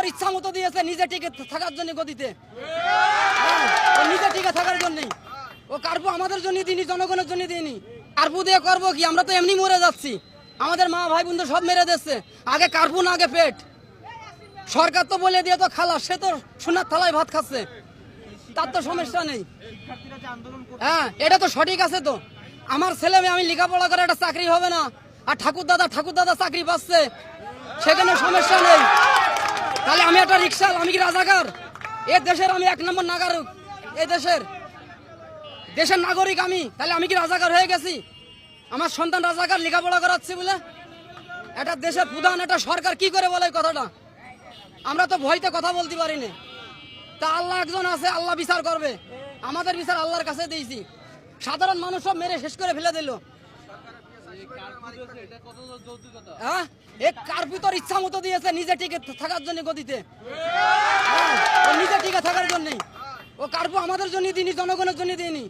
তোর ইচ্ছা মতো দিয়েছে নিজে টিকে থাকার জন্য গদিতে। নিজে টিকে থাকার জন্যই। ও কার্পু আমাদের জন্য দিনি জনগণের জন্য দিইনি। কার্পু দিয়ে করব কি? আমরা তো এমনি মরে যাচ্ছি। আমাদের মা, ভাই, বোনদের সব মেরে দিচ্ছে আগে কার্পু, না আগে পেট। সরকার তো বলে দিয়ে তো খালা, সে তো সোনার থালায় ভাত খাচ্ছে। তার তো সমস্যা নেই। হ্যাঁ এটা তো সঠিক আছে তো। আমার ছেলে মেয়ে, আমি লেখাপড়া করে একটা চাকরি হবে না। আর ঠাকুর দাদা ঠাকুর দাদা চাকরি পাচ্ছে। সেখানে সমস্যা নেই। তাহলে আমি একটা রিক্সা আমি কি রাজাকার? এ দেশের আমি এক নম্বর নাগরিক। এ দেশের দেশের নাগরিক আমি। তাহলে আমি কি রাজাকার হয়ে গেছি? আমার সন্তান রাজাকার লেখাপড়া করাচ্ছি বলে? এটা দেশের প্রধান, একটা সরকার কি করে বলে কথাটা? আমরা তো ভয়তে কথা বলতে পারি না তা আল্লাহ একজন আছে, আল্লাহ বিচার করবে। আমাদের বিচার আল্লাহর কাছে দিয়েছি। সাধারণ মানুষ সব মেরে শেষ করে ফেলে দিল। হ্যাঁ? এ কার্পু তোর ইচ্ছা মতো দিয়েছে নিজে টিকে থাকার জন্য গদিতে। হ্যাঁ, নিজে টিকে থাকার জন্যই। ও কার্পু আমাদের জন্য দিনি জনগণের জন্য দিইনি।